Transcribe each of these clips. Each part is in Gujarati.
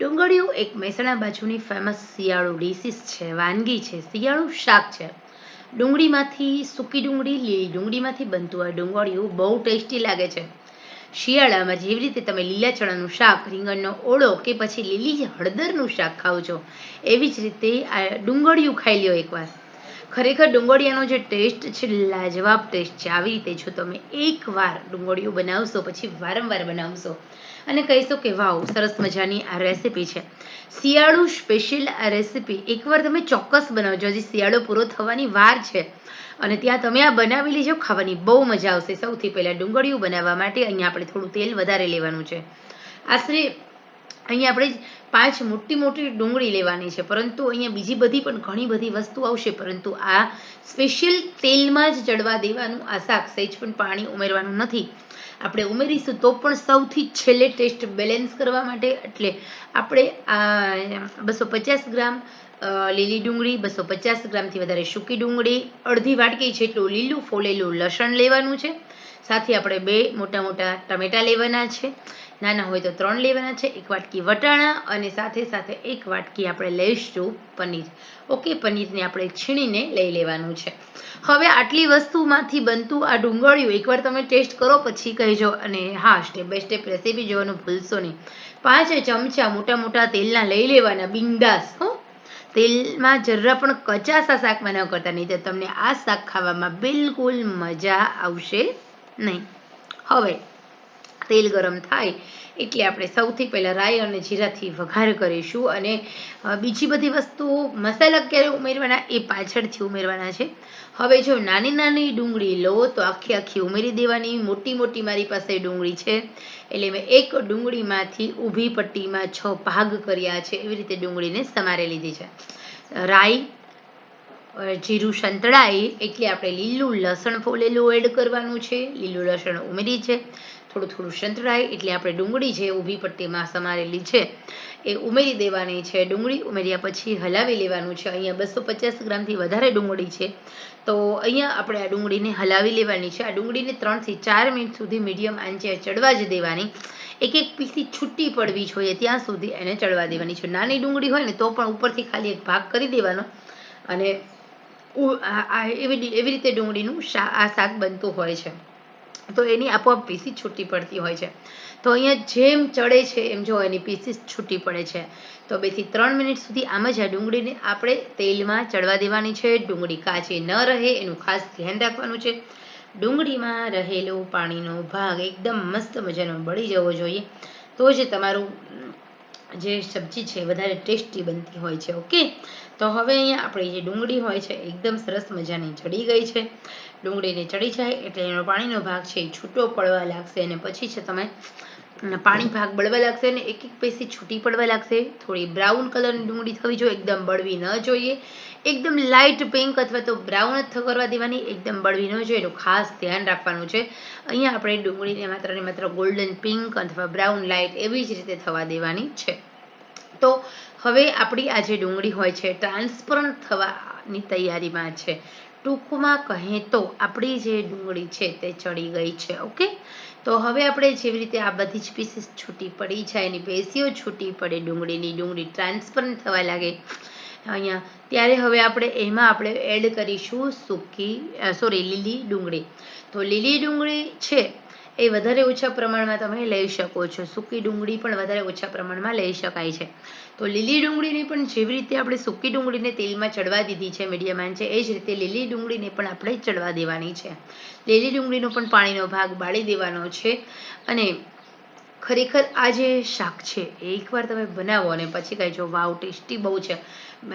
ડુંગળીઓ એક મહેસાણા બાજુની ફેમસ શિયાળુ ડિશિસ છે, વાનગી છે, શિયાળુ શાક છે. ડુંગળીમાંથી સૂકી ડુંગળી, લીલી ડુંગળીમાંથી બનતું આ ડુંગળીયું બહુ ટેસ્ટી લાગે છે. શિયાળામાં જેવી રીતે તમે લીલા ચણાનું શાક, રીંગણનો ઓળો કે પછી લીલી હળદરનું શાક ખાઓ છો, એવી જ રીતે આ ડુંગળીયું ખાઈ લ્યો એકવાર. ખરેખર ડુંગળીયાનો જે ટેસ્ટ છે, લાજવાબ ટેસ્ટ છે. આવી રીતે જો તમે એકવાર ડુંગળીયું બનાવશો, પછી વારંવાર બનાવશો અને કહીશો કે, વાવ, સરસ મજાની આ રેસીપી છે. શિયાળુ સ્પેશિયલ આ રેસીપી એકવાર તમે ચોક્કસ બનાવજો. હજી શિયાળો પૂરો થવાની વાર છે અને ત્યાં તમે આ બનાવી લેજો, ખાવાની બહુ મજા આવશે. સૌથી પહેલાં ડુંગળીયું બનાવવા માટે અહીંયા આપણે થોડું તેલ વધારે લેવાનું છે. આશરે અહીંયા આપણે પાંચ મોટી મોટી ડુંગળી લેવાની છે. પરંતુ અહીંયા બીજી બધી પણ ઘણી બધી વસ્તુ આવશે. પરંતુ આ સ્પેશિયલ તેલમાં જ ચડવા દેવાનું આ શાક. સહેજ પણ પાણી ઉમેરવાનું નથી. આપણે ઉમેરીશું તો પણ સૌથી છેલ્લે ટેસ્ટ બેલેન્સ કરવા માટે. એટલે આપણે આ બસો પચાસ ગ્રામ લીલી ડુંગળી, બસો પચાસ ગ્રામથી વધારે સૂકી ડુંગળી, અડધી વાટકી જેટલું લીલું ફોલેલું લસણ લેવાનું છે. સાથે આપણે બે મોટા મોટા ટમેટા લેવાના છે. નાના હોય તો ત્રણ લેવાના છે, એક વાટકી વટાણા અને સાથે સાથે એક વાટકી આપણે લઈશું પનીર. ઓકે, પનીરને આપણે છીણીને લઈ લેવાનું છે. હવે આટલી વસ્તુમાંથી બનતું આ ડુંગળિયું એકવાર તમે ટેસ્ટ કરો પછી કહેજો અને હા સ્ટેપ બાય સ્ટેપ રેસીપી જોવાનું ભૂલશો નહીં. પાંચ ચમચા મોટા મોટા તેલના લઈ લેવાના બિંદાસ, હો. તેલમાં જરા પણ કચાસા શાક ન કરતા, નહીં તો તમને આ શાક ખાવામાં બિલકુલ મજા આવશે નહીં. હવે તેલ ગરમ થાય એટલે આપણે સૌથી પહેલાં રાઈ અને જીરાથી વઘાર કરીશું અને બીજી બધી વસ્તુઓ મસાલા ક્યારે ઉમેરવાના એ પાછળથી ઉમેરવાના છે. હવે જો નાની નાની ડુંગળી લો તો આખી આખી ઉમેરી દેવાની, મોટી મોટી મારી પાસે ડુંગળી છે. એટલે મેં એક ડુંગળીમાંથી ઊભી પટ્ટીમાં છ ભાગ કર્યા છે, એવી રીતે ડુંગળીને સમારી લીધી છે. રાઈ જીરું સંતળાય એટલે આપણે લીલું લસણ ફોલેલું એડ કરવાનું છે. લીલું લસણ ઉમેરી છે. થોડું થોડું સંતળાય એટલે આપણે ડુંગળી જે ઊભી પટ્ટીમાં સમારેલી છે, એ ઉમેરી દેવાની છે. ડુંગળી ઉમેર્યા પછી હલાવી લેવાનું છે. અહીંયા બસો પચાસ ગ્રામથી વધારે ડુંગળી છે. તો અહીંયા આપણે આ ડુંગળીને હલાવી લેવાની છે. આ ડુંગળીને ત્રણથી ચાર મિનિટ સુધી મીડિયમ આંચે ચડવા જ દેવાની. એક એક પીસથી છૂટી પડવી જોઈએ. ત્યાં સુધી એને ચડવા દેવાની છે. નાની ડુંગળી હોય ને તો પણ ઉપરથી ખાલી એક ભાગ કરી દેવાનો. અને એવી એવી રીતે ડુંગળીનું શા આ શાક બનતું હોય છે. તો એની આપોઆપ પીસી છૂટી પડતી હોય છે. તો અહીંયા જેમ ચડે છે એમ જો એની પીસીસ છૂટી પડે છે. તો બેથી ત્રણ મિનિટ સુધી આમ જ આ ડુંગળીને આપણે તેલમાં ચડવા દેવાની છે. ડુંગળી કાચી ન રહે, એનું ખાસ ધ્યાન રાખવાનું છે. ડુંગળીમાં રહેલો પાણીનો ભાગ એકદમ મસ્ત મજાનો બળી જવો જોઈએ. તો જ તમારું જે સબ્જી છે વધારે ટેસ્ટી બનતી હોય છે, ઓકે? તો હવે અહીંયા આપણી જે ડુંગળી હોય છે, એકદમ સરસ મજાની ચડી ગઈ છે. ડુંગળીને ચડી જાય એટલે એનો પાણીનો ભાગ છે એ છૂટો પડવા લાગશે અને પછી છે તમે પાણી ભાગ બળવા લાગશે અને એક એક પેસી છૂટી પડવા લાગશે. થોડી બ્રાઉન કલરની ડુંગળી થવી જોઈએ, એકદમ બળવી ન જોઈએ. એકદમ લાઇટ પિંક અથવા તો બ્રાઉન જ કરવા દેવાની, એકદમ બળવી ન જોઈએ. એનું ખાસ ધ્યાન રાખવાનું છે. અહીંયા આપણે ડુંગળીને માત્ર ને માત્ર ગોલ્ડન પિંક અથવા બ્રાઉન લાઇટ એવી જ રીતે થવા દેવાની છે. તો હવે આપણી આ જે ડુંગળી હોય છે ટ્રાન્સપરન્ટ થવાની તૈયારીમાં છે. ટૂંકમાં કહે તો આપણી જે ડુંગળી છે તે ચડી ગઈ છે, ઓકે? તો હવે આપણે જેવી રીતે આ બધી જ પીસીસ છૂટી પડી જાય એની પેશીઓ છૂટી પડે, ડુંગળીની ડુંગળી ટ્રાન્સપરન્ટ થવા લાગે, અહીંયા, ત્યારે હવે આપણે એમાં આપણે એડ કરીશું સૂકી સોરી લીલી ડુંગળી. તો લીલી ડુંગળી છે એ વધારે ઓછા પ્રમાણમાં તમે લઈ શકો છો. સૂકી ડુંગળી પણ વધારે ઓછા પ્રમાણમાં લઈ શકાય છે. તો લીલી ડુંગળીને પણ જેવી રીતે આપણે સૂકી ડુંગળીને તેલમાં ચડવા દીધી છે મીડિયમ આંચે એ જ રીતે લીલી ડુંગળીને પણ આપણે ચડવા દેવાની છે. લીલી ડુંગળીનો પણ પાણીનો ભાગ બાળી દેવાનો છે અને ખરેખર આ જે શાક છે એકવાર તમે બનાવો અને પછી કહેજો, વાવ, ટેસ્ટી બહુ છે.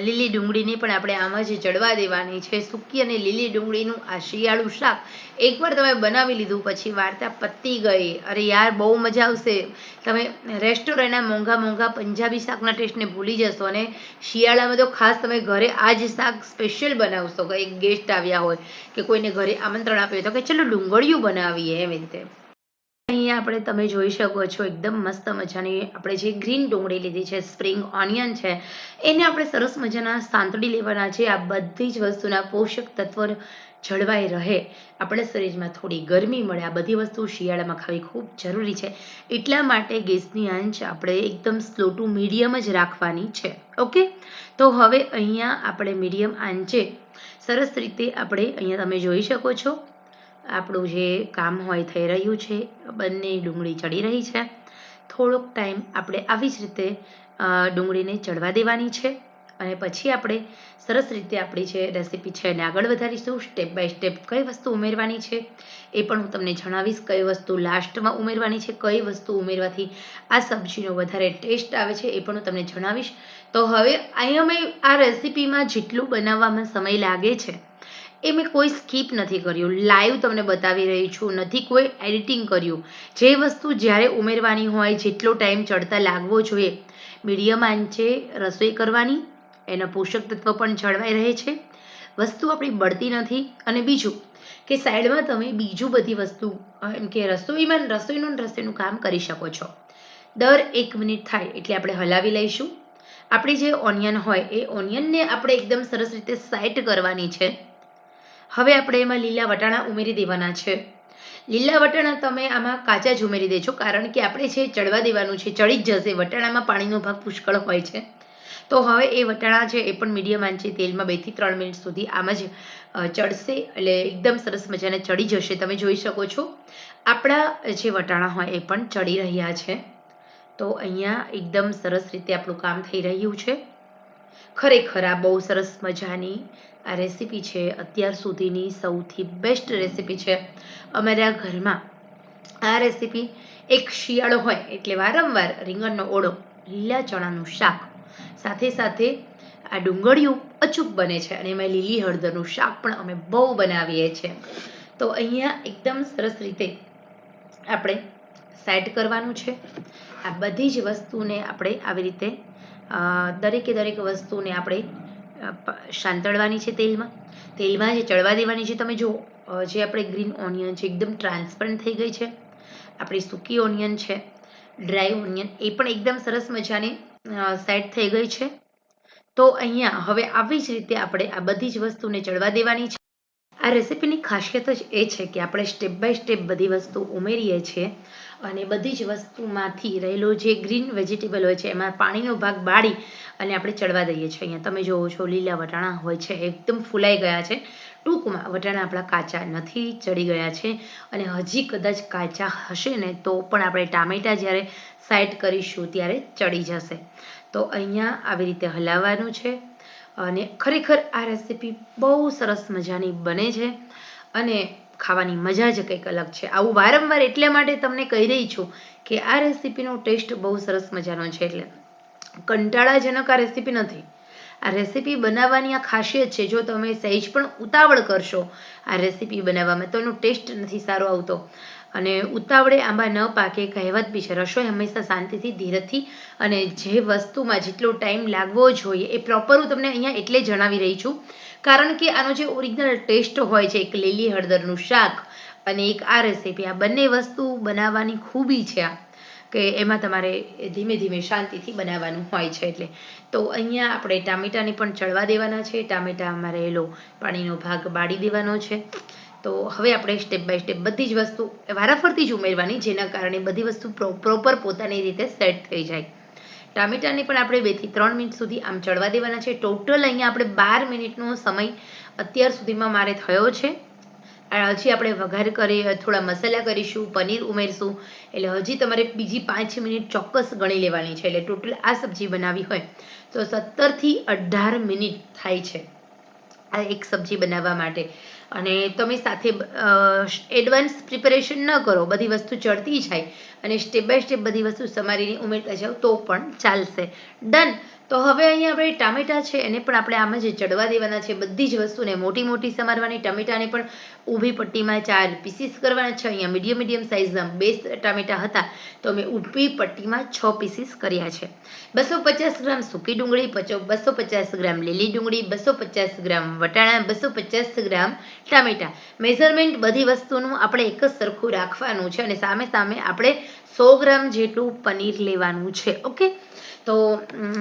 લીલી ડુંગળીની પણ આપણે આમાં જ જડવા દેવાની છે. સૂકી અને લીલી ડુંગળીનું આ શિયાળું શાક એકવાર તમે બનાવી લીધું, પછી વાર્તા પતી ગઈ. અરે યાર, બહુ મજા આવશે. તમે રેસ્ટોરન્ટના મોંઘા મોંઘા પંજાબી શાકના ટેસ્ટને ભૂલી જશો અને શિયાળામાં તો ખાસ તમે ઘરે આ જ શાક સ્પેશિયલ બનાવશો. કે એક ગેસ્ટ આવ્યા હોય કે કોઈને ઘરે આમંત્રણ આપ્યું તો કે, ચલો ડુંગળીયું બનાવીએ. એવી રીતે. અહીંયા આપણે તમે જોઈ શકો છો, એકદમ મસ્ત મજાની આપણે જે ગ્રીન ડુંગળી લીધી છે, સ્પ્રિંગ ઓનિયન છે, એને આપણે સરસ મજાના સાંતળી લેવાના છે. આ બધી જ વસ્તુના પોષક તત્વ જળવાઈ રહે. આપણે શરીરમાં થોડી ગરમી મળે, આ બધી વસ્તુ શિયાળામાં ખાવી ખૂબ જરૂરી છે. એટલા માટે ગેસની આંચ આપણે એકદમ સ્લો ટુ મીડિયમ જ રાખવાની છે. ઓકે? તો હવે અહીંયા આપણે મીડિયમ આંચે સરસ રીતે આપણે અહીંયા તમે જોઈ શકો છો. આપણું જે કામ હોય થઈ રહ્યું છે, બંને ડુંગળી ચડી રહી છે. થોડોક ટાઈમ આપણે આવી જ રીતે ડુંગળીને ચડવા દેવાની છે અને પછી આપણે સરસ રીતે આપણી જે રેસીપી છે એને આગળ વધારીશું, સ્ટેપ બાય સ્ટેપ કઈ વસ્તુ ઉમેરવાની છે, એ પણ હું તમને જણાવીશ કઈ વસ્તુ લાસ્ટમાં ઉમેરવાની છે, કઈ વસ્તુ ઉમેરવાથી આ સબ્જીનો વધારે ટેસ્ટ આવે છે એ પણ હું તમને જણાવીશ. તો હવે અહીં અમે આ રેસીપીમાં જેટલું બનાવવામાં સમય લાગે છે એ મેં કોઈ સ્કીપ નથી કર્યું. લાઈવ તમને બતાવી રહી છું. નથી કોઈ એડિટિંગ કર્યું. જે વસ્તુ જ્યારે ઉમેરવાની હોય, જેટલો ટાઈમ ચડતા લાગવો જોઈએ. મીડિયમ આંચે રસોઈ કરવાની, એના પોષક તત્વ પણ જળવાઈ રહે છે. વસ્તુ આપણી બળતી નથી. અને બીજું કે સાઈડમાં તમે બીજું બધી વસ્તુ, એમ કે રસોઈમાં રસોઈનું રસોઈનું કામ કરી શકો છો. દર એક મિનિટ થાય એટલે આપણે હલાવી લઈશું. આપણી જે ઓનિયન હોય, એ ઓનિયનને આપણે એકદમ સરસ રીતે સેટ કરવાની છે. હવે આપણે એમાં લીલા વટાણા ઉમેરી દેવાના છે. લીલા વટાણા તમે આમાં કાચા જ ઉમેરી દેજો, કારણ કે આપણે છે ચડવા દેવાનું છે, ચડી જ જશે, વટાણામાં પાણીનો ભાગ પુષ્કળ હોય છે. તો હવે એ વટાણા છે એ પણ મીડિયમ આંચે તેલમાં બેથી ત્રણ મિનિટ સુધી આમ જ ચડશે, એટલે એકદમ સરસ મજાને ચડી જશે. તમે જોઈ શકો છો, આપણા જે વટાણા હોય એ પણ ચડી રહ્યા છે. તો અહીંયા એકદમ સરસ રીતે આપણું કામ થઈ રહ્યું છે. ખરેખર આ બહુ સરસ મજાની આ રેસીપી છે. અત્યાર સુધીની સૌથી બેસ્ટ રેસીપી છે. અમારા ઘરમાં આ રેસીપી એક શિયાળો હોય એટલે વારંવાર રીંગણનો ઓળો, લીલા ચણાનું શાક, સાથે સાથે આ ડુંગળીયું અચૂક બને છે અને એમાં લીલી હળદરનું શાક પણ અમે બહુ બનાવીએ છીએ. તો અહીંયા એકદમ સરસ રીતે આપણે સેટ કરવાનું છે. આ બધી જ વસ્તુને આપણે આવી રીતે દરેકે દરેક વસ્તુને આપણે શાંતળવાની છે તેલમાં. તેલમાં જે ચડવા દેવાની છે, તમે જુઓ જે આપણે ગ્રીન ઓનિયન છે, એકદમ ટ્રાન્સપરન્ટ થઈ ગઈ છે. આપણી સૂકી ઓનિયન છે, ડ્રાય ઓનિયન, એ પણ એકદમ સરસ મજાની સેટ થઈ ગઈ છે. તો અહીંયા, હવે આવી જ રીતે આપણે આ બધી જ વસ્તુને ચડવા દેવાની છે. આ રેસીપીની ખાસિયત જ એ છે કે આપણે સ્ટેપ બાય સ્ટેપ બધી વસ્તુ ઉમેરીએ છીએ. અને બધી જ વસ્તુમાંથી રહેલો જે ગ્રીન વેજીટેબલ હોય છે, એમાં પાણીનો ભાગ બાળી અને આપણે ચડવા દઈએ છીએ. અહીંયા તમે જોવો છો, લીલા વટાણા હોય છે, એકદમ ફૂલાઈ ગયા છે. ટૂંકમાં વટાણા આપણા કાચા નથી, ચડી ગયા છે. અને હજી કદાચ કાચા હશે ને, તો પણ આપણે ટામેટા જ્યારે સાઈડ કરીશું ત્યારે ચડી જશે. તો અહીંયા આવી રીતે હલાવવાનું છે. અને ખરેખર આ રેસીપી બહુ સરસ મજાની બને છે. અને ખાવાની મજા જ કંઈક અલગ છે. આવું વારંવાર એટલે માટે તમને કહી રહી છું કે આ રેસીપીનો ટેસ્ટ બહુ સરસ મજાનો છે એટલે કંટાળાજનક આ રેસીપી નથી. આ રેસીપી બનાવવાની આ ખાસિયત છે, જો તમે સહેજ પણ ઉતાવળ કરશો આ રેસીપી બનાવવામાં, તો એનો ટેસ્ટ નથી સારો આવતો. અને ઉતાવળે આંબા ન પાકે કહેવત બી છે, રસોઈ હંમેશા શાંતિથી, ધીરજથી અને જે વસ્તુમાં જેટલો ટાઈમ લાગવો જોઈએ એ પ્રોપર હું તમને અહીંયા એટલે જણાવી રહી છું. કારણ કે આનો જે ઓરિજિનલ ટેસ્ટ હોય છે, એક લીલી હળદરનું શાક અને એક આ રેસીપી આ બંને વસ્તુ બનાવવાની ખૂબી છે આ, કે એમાં તમારે ધીમે ધીમે શાંતિથી બનાવવાનું હોય છે એટલે. તો અહીંયા આપણે ટામેટાને પણ ચડવા દેવાના છે. ટામેટામાં રહેલો પાણીનો ભાગ બાળી દેવાનો છે. તો હવે આપણે સ્ટેપ બાય સ્ટેપ બધી જ વસ્તુ વારાફરતી જ ઉમેરવાની, જેના કારણે બધી વસ્તુ પ્રોપર પોતાની રીતે સેટ થઈ જાય. ટામેટાને પણ આપણે બેથી ત્રણ મિનિટ સુધી આમ ચડવા દેવાના છે. ટોટલ અહીંયા આપણે બાર મિનિટનો સમય અત્યાર સુધીમાં મારે થયો છે. હજી આપણે વઘાર કરી, થોડા મસાલા કરીશું, પનીર ઉમેરશું. એટલે હજી તમારે બીજી પાંચ મિનિટ ચોક્કસ ગણી લેવાની છે. એટલે ટોટલ આ સબ્જી બનાવી હોય તો સત્તરથી અઢાર મિનિટ થાય છે આ એક સબ્જી બનાવવા માટે. અને તમે સાથે એડવાન્સ પ્રિપેરેશન ન કરો. બધી વસ્તુ ચડતી જાય અને સ્ટેપ બાય સ્ટેપ બધી વસ્તુ સમારીને ઉમેરતા જાઓ તો પણ ચાલશે. ડન તો હવે અહીંયા આપણે ટામેટા છે, એને પણ આપણે આમ જ ચડવા દેવાના છે, બધી જ વસ્તુને મોટી મોટી સમારવાની ટામેટાને પણ ઊભી પટ્ટીમાં ચાર પીસીસ કરવાના છે. અહીંયા મીડિયમ મીડિયમ સાઇઝના બે ટામેટા હતા, તો મેં ઊભી પટ્ટીમાં છ પીસીસ કર્યા છે. બસો પચાસ ગ્રામ સૂકી ડુંગળી, પચો બસો પચાસ ગ્રામ લીલી ડુંગળી, બસો પચાસ ગ્રામ વટાણા, બસો પચાસ ગ્રામ ટામેટા. મેઝરમેન્ટ બધી વસ્તુનું આપણે એક જ સરખું રાખવાનું છે અને સામે સામે આપણે સો ગ્રામ જેટલું પનીર લેવાનું છે ઓકે તો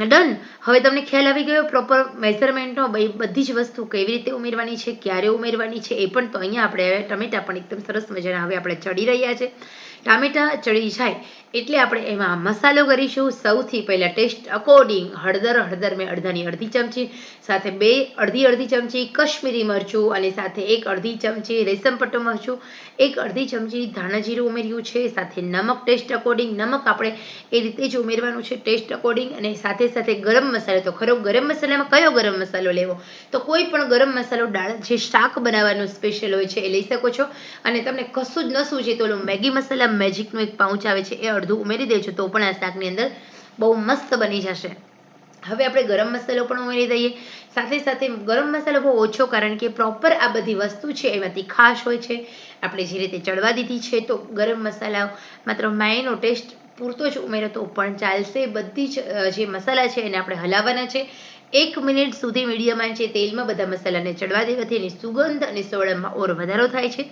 ડન હવે તમને ખ્યાલ આવી ગયો પ્રોપર મેઝરમેન્ટનો બધી જ વસ્તુ કેવી રીતે ઉમેરવાની છે, ક્યારે ઉમેરવાની છે, એ પણ તો અહીંયા આપણે ટમેટા પણ એકદમ સરસ મજાના હવે આપણે ચડી રહ્યા છે. ટામેટા ચડી જાય એટલે આપણે એમાં મસાલો કરીશું. સૌથી પહેલાં ટેસ્ટ અકોર્ડિંગ હળદર હળદર મેં અડધાની અડધી ચમચી, સાથે બે અડધી અડધી ચમચી કશ્મીરી મરચું અને સાથે એક અડધી ચમચી રેશમ પટ્ટો મરચું, એક અડધી ચમચી ધાણા જીરું ઉમેર્યું છે, સાથે નમક ટેસ્ટ અકોર્ડિંગ નમક આપણે એ રીતે જ ઉમેરવાનું છે ટેસ્ટ અકોર્ડિંગ અને સાથે સાથે ગરમ મસાલો. તો ખરો ગરમ મસાલામાં કયો ગરમ મસાલો લેવો? તો કોઈ પણ ગરમ મસાલો દાળ જે શાક બનાવવાનું સ્પેશિયલ હોય છે એ લઈ શકો છો. અને તમને કશું જ ન સૂચે તો મેગી મસાલા, મેજિકનું એક પાઉચ આવે છે એ અડધું ઉમેરી દેજો તો પણ આ શાકની અંદર બહુ મસ્ત બની જશે. હવે આપણે ગરમ મસાલો પણ ઉમેરી દઈએ. સાથે સાથે ગરમ મસાલો બહુ ઓછો કારણ કે પ્રોપર આ બધી વસ્તુ છે, એમાંથી ખાસ હોય છે. આપણે જે રીતે ચડવા દીધી છે, તો ગરમ મસાલા માત્ર માયનો ટેસ્ટ પૂરતો જ ઉમેરો તો પણ ચાલશે. બધી જ જે મસાલા છે એને આપણે હલાવવાના છે. એક મિનિટ સુધી મીડિયમ છે તેલમાં બધા મસાલાને ચડવા દેવાથી એની સુગંધ અને સોળામાં ઓર વધારો થાય છે.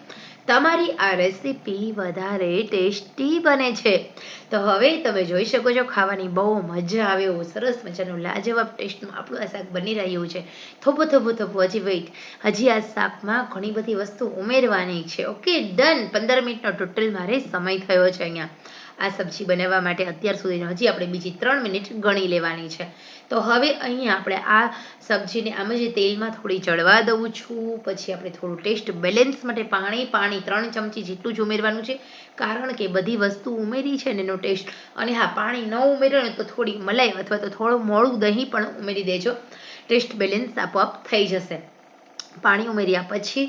તમારી આ રેસીપી વધારે ટેસ્ટી બને છે. તો હવે તમે જોઈ શકો છો, ખાવાની બહુ મજા આવે, એવું સરસ મજાનું લાજવાબ ટેસ્ટનું આપણું આ શાક બની રહ્યું છે. થોભો થોભો થોભો, હજી વેઇટ હજી આ શાકમાં ઘણી બધી વસ્તુ ઉમેરવાની છે. ઓકે ડન પંદર મિનિટનો ટોટલ મારે સમય થયો છે અહીંયા. આ સબ્જી બનાવવા માટે અત્યાર સુધીનો હજી આપણે બીજી ત્રણ મિનિટ ગણી લેવાની છે. તો હવે અહીંયા આપણે આ સબ્જીને આમ જ તેલમાં થોડી ચડવા દઉં છું. પછી આપણે થોડું ટેસ્ટ બેલેન્સ માટે પાણી પાણી ત્રણ ચમચી જેટલું જ ઉમેરવાનું છે. કારણ કે બધી વસ્તુ ઉમેરી છે ને એનો ટેસ્ટ. અને હા, પાણી ન ઉમેરો ને તો થોડી મલાઈ અથવા તો થોડું મોડું દહીં પણ ઉમેરી દેજો. ટેસ્ટ બેલેન્સ આપોઆપ થઈ જશે. પાણી ઉમેર્યા પછી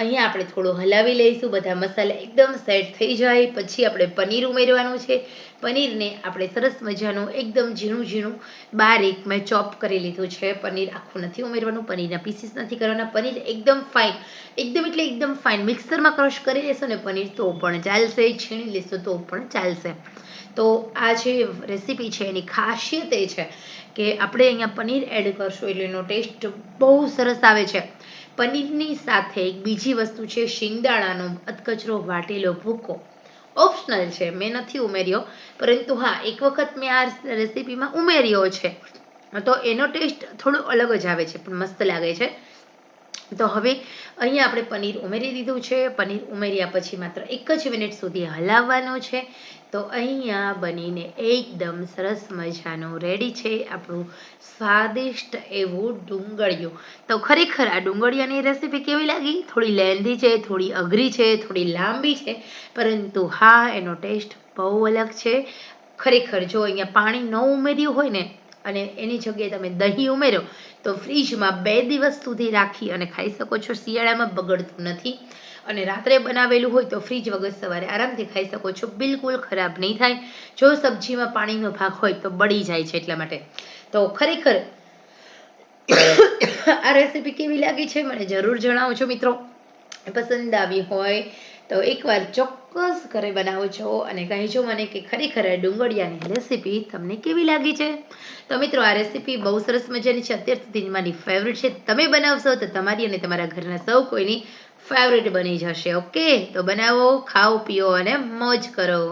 અહીંયા આપણે થોડું હલાવી લઈશું. બધા મસાલા એકદમ સેટ થઈ જાય. પછી આપણે પનીર ઉમેરવાનું છે. પનીરને આપણે સરસ મજાનું એકદમ ઝીણું ઝીણું બારીક મેં ચોપ કરી લીધું છે. પનીર આખું નથી ઉમેરવાનું, પનીરના પીસીસ નથી કરવાના. પનીર એકદમ ફાઇન એકદમ એટલે એકદમ ફાઇન મિક્સરમાં ક્રશ કરી લેશો ને પનીર તો પણ ચાલશે, છીણી લેશો તો પણ ચાલશે. તો આ જે રેસીપી છે એની ખાસિયત એ છે કે આપણે અહીંયા પનીર એડ કરશું એટલે એનો ટેસ્ટ બહુ સરસ આવે છે. પનીરની સાથે એક બીજી વસ્તુ છે શિંગદાણાનો અધકચરો વાટેલો ભૂકો. ઓપ્શનલ છે, મેં નથી ઉમેર્યો, પરંતુ હા, એક વખત મેં આ રેસીપીમાં ઉમેર્યો છે. તો એનો ટેસ્ટ થોડો અલગ જ આવે છે, પણ મસ્ત લાગે છે. તો હવે અહીંયા આપણે પનીર ઉમેરી દીધું છે. પનીર ઉમેર્યા પછી માત્ર એક જ મિનિટ સુધી હલાવવાનું છે. તો અહીંયા બનીને એકદમ સરસ મજાનું રેડી છે આપણું સ્વાદિષ્ટ એવું ડુંગળિયું. તો ખરેખર આ ડુંગળિયાની રેસીપી કેવી લાગી? થોડી લેન્ધી છે, થોડી અઘરી છે, થોડી લાંબી છે, પરંતુ હા, એનો ટેસ્ટ બહુ અલગ છે. ખરેખર જો અહીંયા પાણી ન ઉમેર્યું હોય ને અને એની જગ્યાએ તમે દહીં ઉમેરો, તો ફ્રીજમાં બે દિવસ સુધી રાખી અને ખાઈ શકો છો. શિયાળામાં બગડતું નથી. અને રાત્રે બનાવેલું હોય તો ફ્રીજ વગર સવારે આરામથી ખાઈ શકો છો. બિલકુલ ખરાબ નહીં થાય. જો સબ્જીમાં પાણીનો ભાગ હોય તો બળી જાય છે એટલા માટે. તો ખરેખર આ રેસીપી કેવી લાગી છે, મને જરૂર જણાવો છો મિત્રો. પસંદ આવી હોય તો એકવાર ચોક્કસ ઘરે બનાવો અને કહેજો મને કે ખરેખર ડુંગળિયાની રેસીપી તમને કેવી લાગી છે? તો મિત્રો, આ રેસીપી બહુ સરસ મજાની છે. અત્યાર સુધી મારી ફેવરેટ છે. તમે બનાવશો તો તમારી અને તમારા ઘરના સૌ કોઈની ફેવરેટ બની જશે ઓકે તો બનાવો, ખાઓ, પીઓ અને મોજ કરો.